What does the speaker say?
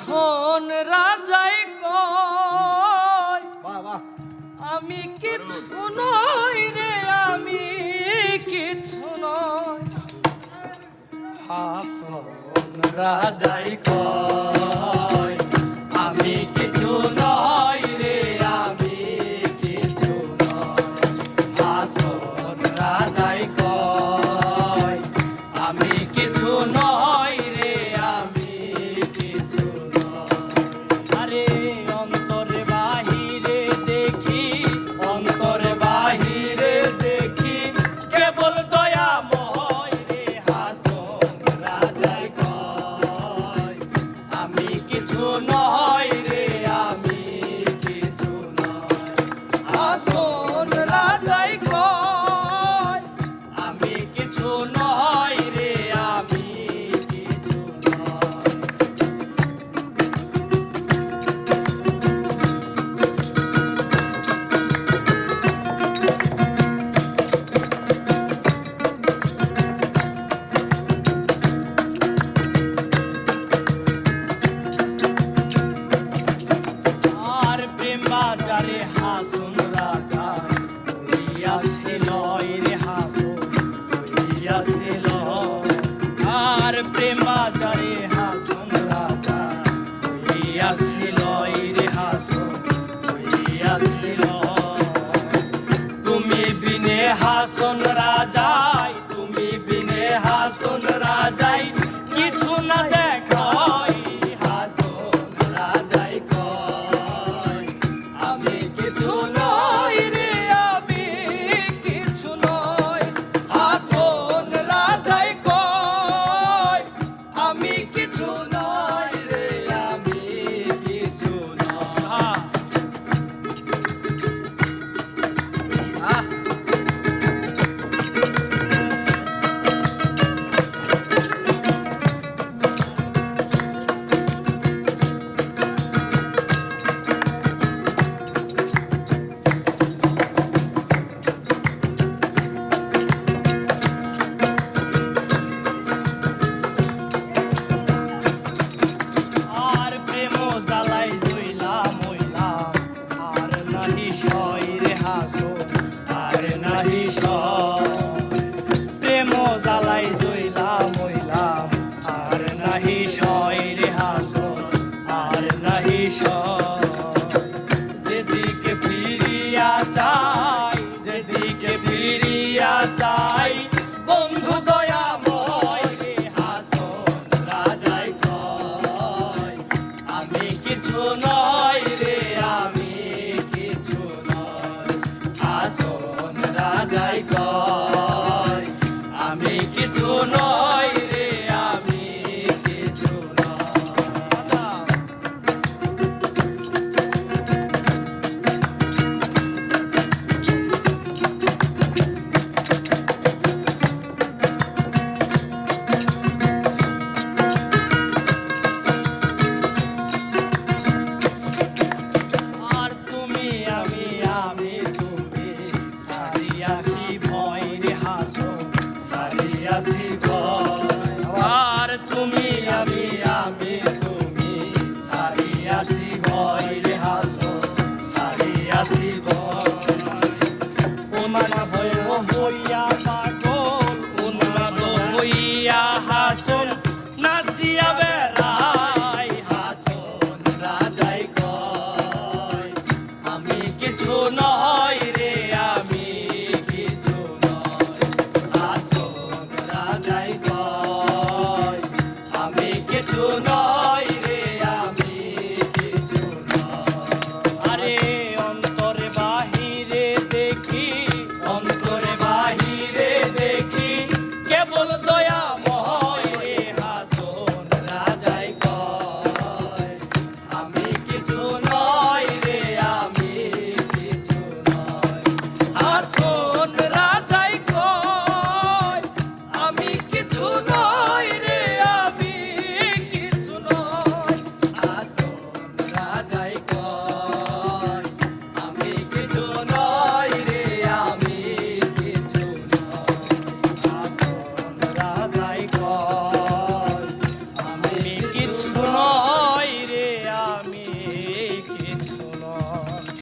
শোন রাজাই কয় আমি কিছু নই রে আমি কিছু নয় হাসন রাজাই কয়। gotta নয় আমি কিছু আমি কিছু নয়।